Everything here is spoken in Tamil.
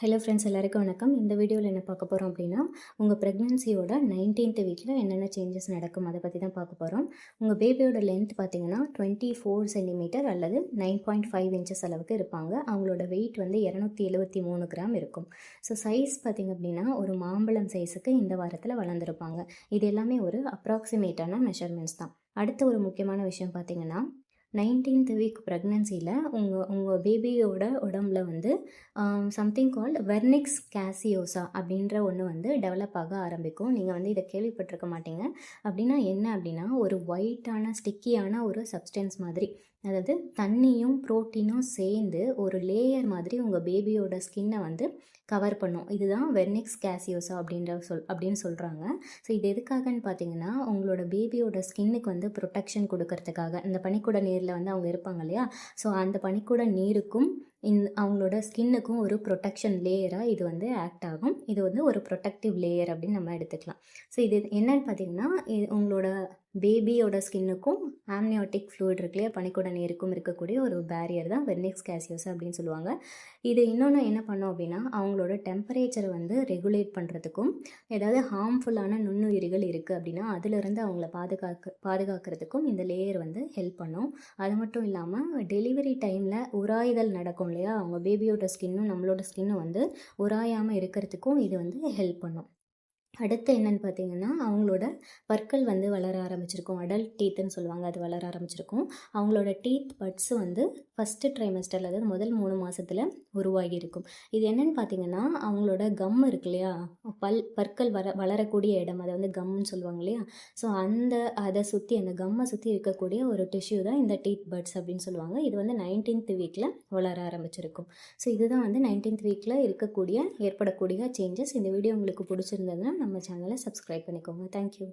ஹலோ ஃப்ரெண்ட்ஸ் எல்லாருக்கும் வணக்கம். இந்த வீடியோவில் என்ன பார்க்க போகிறோம் அப்படின்னா உங்கள் ப்ரெக்னென்சியோட நைன்டீன்த் வீக்கில் என்னென்ன சேஞ்சஸ் நடக்கும் அதை பற்றி தான் பார்க்க போகிறோம் உங்கள் பேபியோட லென்த் பார்த்தீங்கன்னா டுவெண்ட்டி ஃபோர் சென்டிமீட்டர் அல்லது நைன் பாயிண்ட் ஃபைவ் இன்ச்சஸ் அளவுக்கு இருப்பாங்க. அவங்களோட வெயிட் வந்து இரநூத்தி எழுபத்தி மூணு கிராம் இருக்கும். ஸோ சைஸ் பார்த்திங்க அப்படின்னா ஒரு மாம்பழம் சைஸுக்கு இந்த வாரத்தில் வளர்ந்துருப்பாங்க. இது எல்லாமே ஒரு அப்ராக்சிமேட்டான மெஷர்மெண்ட்ஸ் தான். அடுத்த ஒரு முக்கியமான விஷயம் பார்த்தீங்கன்னா நைன்டீன்த் வீக் ப்ரெக்னன்சியில் உங்கள் உங்கள் பேபியோட உடம்புல வந்து சம்திங் கால்ட் வெர்னிக்ஸ் கேசியோசா அப்படின்ற ஒன்று வந்து டெவலப் ஆக ஆரம்பிக்கும். நீங்கள் வந்து இதை கேள்விப்பட்டிருக்க மாட்டீங்க. அப்படின்னா என்ன அப்படின்னா ஒரு ஒயிட்டான ஸ்டிக்கியான ஒரு சப்ஸ்டன்ஸ் மாதிரி. அதாவது தண்ணியும் ப்ரோட்டீனும் சேர்ந்து ஒரு லேயர் மாதிரி உங்கள் பேபியோட ஸ்கின்னை வந்து கவர் பண்ணும். இதுதான் வெர்னிக்ஸ் கேசியோசா அப்படின்ற சொல் அப்படின்னு சொல்கிறாங்க ஸோ இது எதுக்காகன்னு பார்த்தீங்கன்னா உங்களோட பேபியோட ஸ்கின்னுக்கு வந்து ப்ரொடெக்ஷன் கொடுக்கறதுக்காக இந்த பனிக்கூட நீரில் வந்து அவங்க இருப்பாங்க இல்லையா? ஸோ அந்த பனிக்கூட நீருக்கும் இந் அவங்களோட ஸ்கின்னுக்கும் ஒரு ப்ரொடெக்ஷன் லேயராக இது வந்து ஆக்ட் ஆகும். இது வந்து ஒரு ப்ரொடெக்டிவ் லேயர் அப்படின்னு நம்ம எடுத்துக்கலாம். ஸோ இது என்னன்னு பார்த்தீங்கன்னா இது உங்களோட பேபியோட ஸ்கின்னுக்கும் ஆம்னியோட்டிக் ஃப்ளூயிட் இருக்கு இல்லையா? பனிக்கூட நீருக்கும் இருக்கக்கூடிய ஒரு பேரியர் தான் வெர்னிக்ஸ் கேசியோஸ் அப்படின்னு சொல்லுவாங்க. இது இன்னொன்று என்ன பண்ணோம் அப்படின்னா அவங்களோட டெம்பரேச்சர் வந்து ரெகுலேட் பண்ணுறதுக்கும் ஏதாவது ஹார்ம்ஃபுல்லான நுண்ணுயிரிகள் இருக்குது அப்படின்னா அதிலிருந்து அவங்கள பாதுகாக்க பாதுகாக்கிறதுக்கும் இந்த லேயர் வந்து ஹெல்ப் பண்ணும். அது மட்டும் இல்லாமல் டெலிவரி டைமில் உராய்தல் நடக்கும் இல்லையா? அவங்க பேபியோட ஸ்கின்னும் நம்மளோட ஸ்கின்னும் வந்து உராயாமல் இருக்கிறதுக்கும் இது வந்து ஹெல்ப் பண்ணும். அடுத்து என்னென்னு பார்த்தீங்கன்னா அவங்களோட பற்கள் வந்து வளர ஆரம்பிச்சிருக்கும். அடல்ட் டீத்துன்னு சொல்லுவாங்க அது வளர ஆரம்பிச்சிருக்கும். அவங்களோட டீத் பட்ஸ் வந்து ஃபஸ்ட்டு ட்ரைமஸ்டரில் அதாவது முதல் மூணு மாதத்தில் உருவாகி இருக்கும் இது என்னென்னு பார்த்தீங்கன்னா அவங்களோட கம் இருக்கு இல்லையா? பல் பற்கள் வர வளரக்கூடிய இடம் அதை வந்து கம்னு சொல்லுவாங்க இல்லையா? ஸோ அந்த அதை சுற்றி அந்த கம்மை சுற்றி இருக்கக்கூடிய ஒரு டிஷ்யூ தான் இந்த டீத் பட்ஸ் அப்படின்னு சொல்லுவாங்க. இது வந்து நைன்டீன்த் வீக்கில் வளர ஆரம்பிச்சிருக்கும். ஸோ இதுதான் வந்து நைன்டீன்த் வீக்கில் இருக்கக்கூடிய ஏற்படக்கூடிய சேஞ்சஸ் இந்த வீடியோ உங்களுக்கு பிடிச்சிருந்ததுன்னா நம்ம சேனலை சப்ஸ்கிரைப் பண்ணிக்கோங்க தேங்க்யூ